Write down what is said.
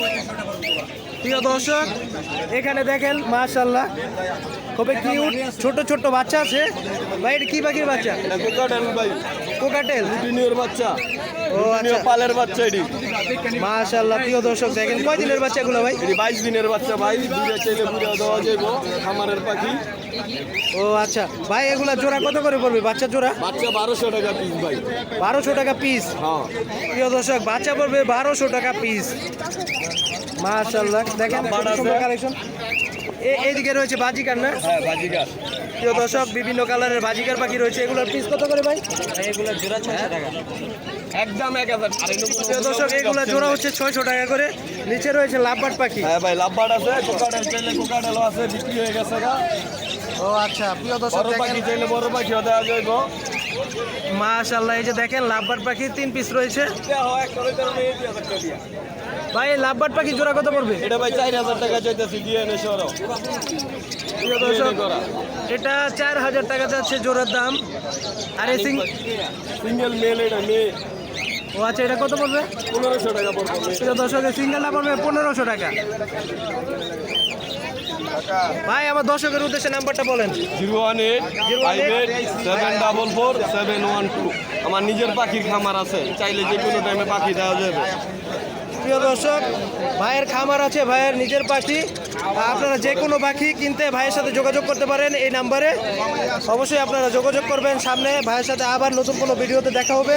puede ser una প্রিয় দর্শক এখানে দেখেন মাশাল্লাহ খুবই কিউট ছোট ছোট বাচ্চা আছে। ভাই এটা কি পাখির বাচ্চা? কোকাটেল ভাই। কোকাটেল? বাচ্চা। ও আচ্ছা। পালের বাচ্চা এটি। মাশাল্লাহ প্রিয় দর্শক দেখেন কয় দিনের বাচ্চাগুলো ভাই? এটি বাইশ দিনের বাচ্চা ভাই। দুধে চাইলে বুড়ে দেওয়া যাইব খামারের পাখি। ও আচ্ছা। ভাই এগুলা জোড়া কত করে পড়বে বাচ্চা জোড়া? বাচ্চা বারোশো টাকা পিস ভাই। বারোশো টাকা পিস হ্যাঁ। প্রিয় দর্শক বাচ্চা পড়বে বারোশো টাকা পিস মাশাল্লাহ দেখেন কালেকশন এইদিকে রয়েছে বাজিকার না? হ্যাঁ বাজিকার। প্রিয় দর্শক বিভিন্ন কালারের বাজিকার পাখি রয়েছে। এগুলোর পিস কত করে ভাই? এগুলো জোড়া ছয়শো টাকা। একদম এক হাজার। প্রিয় দর্শক এগুলো জোড়া হচ্ছে ছয়শো টাকা করে। নিচে রয়েছে লাভবাট পাখি। হ্যাঁ ভাই লাভবার আছে চাইলে বিক্রি হয়ে গেছে গা। ও আচ্ছা প্রিয় দর্শক বড় পাখি চাইলে বড় পাখিও দেওয়া যাইব। মাশাল্লাহ এই যে দেখেন লাভবার পাখি তিন পিস রয়েছে। ভাই লাভবার পাখি জোড়া কত পড়বে? এটা ভাই চার হাজার টাকা চাইতেছি দিয়ে এনে সরো। এটা চার হাজার টাকা যাচ্ছে জোড়ার দাম। আর এই সিঙ্গেল মেল এটা মেয়ে। ও আচ্ছা এটা কত পড়বে? পনেরোশো টাকা পড়বে। প্রিয় দর্শক সিঙ্গেলটা পড়বে? পনেরোশো টাকা। ভাই আমার দর্শকের উদ্দেশ্যে নাম্বারটা বলেন। Zero one eight five eight seven double four seven one two আমার নিজের পাখির খামার আছে। চাইলে যে কোনো টাইমে পাখি দেওয়া যাবে। প্রিয় দর্শক ভাইয়ের খামার আছে ভাইয়ের নিজের পাখি। আপনারা যে কোনো পাখি কিনতে ভাইয়ের সাথে যোগাযোগ করতে পারেন এই নাম্বারে। অবশ্যই আপনারা যোগাযোগ করবেন সামনে। ভাইয়ের সাথে আবার নতুন কোনো ভিডিওতে দেখা হবে।